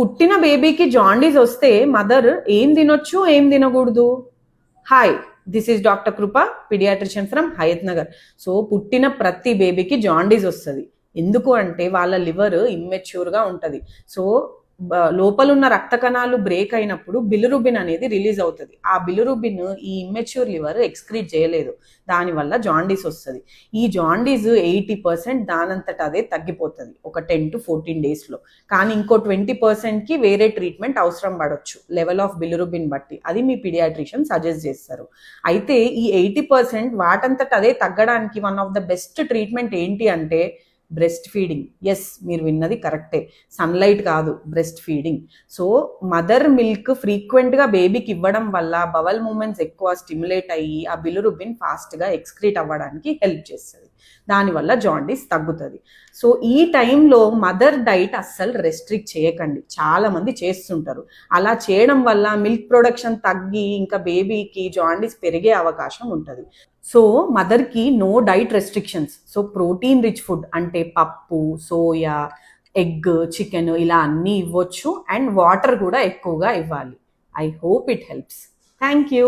పుట్టిన బేబీకి జాండీస్ వస్తే మదర్ ఏం తినొచ్చు ఏం తినకూడదు? Hi this is doctor Krupa pediatrician from Hayath Nagar so పుట్టిన ప్రతి బేబీకి జాండీస్ వస్తుంది. ఎందుకు అంటే వాళ్ళ లివర్ ఇమ్మెచ్యూర్గా ఉంటుంది. సో లోపలున్న రక్త కణాలు బ్రేక్ అయినప్పుడు బిలురుబిన్ అనేది రిలీజ్ అవుతుంది. ఆ బిలిరుబిన్ ఈ ఇమ్మెచ్యూర్ లివర్ ఎక్స్క్రీట్ చేయలేదు. దానివల్ల జాండీస్ వస్తుంది. ఈ జాండీస్ ఎయిటీ పర్సెంట్ దానంతట అదే తగ్గిపోతుంది. ఒక టెన్ టు ఫోర్టీన్ డేస్లో కానీ ఇంకో ట్వంటీ పర్సెంట్కి వేరే ట్రీట్మెంట్ అవసరం పడవచ్చు లెవెల్ ఆఫ్ బిలిరుబిన్ బట్టి. అది మీ పిడియాట్రిషియన్ సజెస్ట్ చేస్తారు. అయితే ఈ ఎయిటీ పర్సెంట్ వాటంతట అదే తగ్గడానికి one of the best treatment ఏంటి అంటే బ్రెస్ట్ ఫీడింగ్. ఎస్ మీరు విన్నది కరెక్టే సన్లైట్ కాదు breast feeding. So mother milk ఫ్రీక్వెంట్గా బేబీకి ఇవ్వడం వల్ల బవల్ మూమెంట్స్ ఎక్కువ స్టిమ్యులేట్ అయ్యి ఆ బిలురుబిన్ ఫాస్ట్గా ఎక్స్క్రీట్ అవ్వడానికి హెల్ప్ చేస్తుంది. దానివల్ల జాండీస్ తగ్గుతుంది. సో ఈ టైంలో మదర్ డైట్ అస్సలు రెస్ట్రిక్ట్ చేయకండి. చాలామంది చేస్తుంటారు. అలా చేయడం వల్ల మిల్క్ ప్రొడక్షన్ తగ్గి ఇంకా బేబీకి జాండీస్ పెరిగే అవకాశం ఉంటుంది. సో మదర్కి no diet restrictions so protein rich food అంటే పప్పు సోయా ఎగ్ చికెన్ ఇలా అన్నీ ఇవ్వచ్చు. అండ్ వాటర్ కూడా ఎక్కువగా ఇవ్వాలి. I hope it helps thank you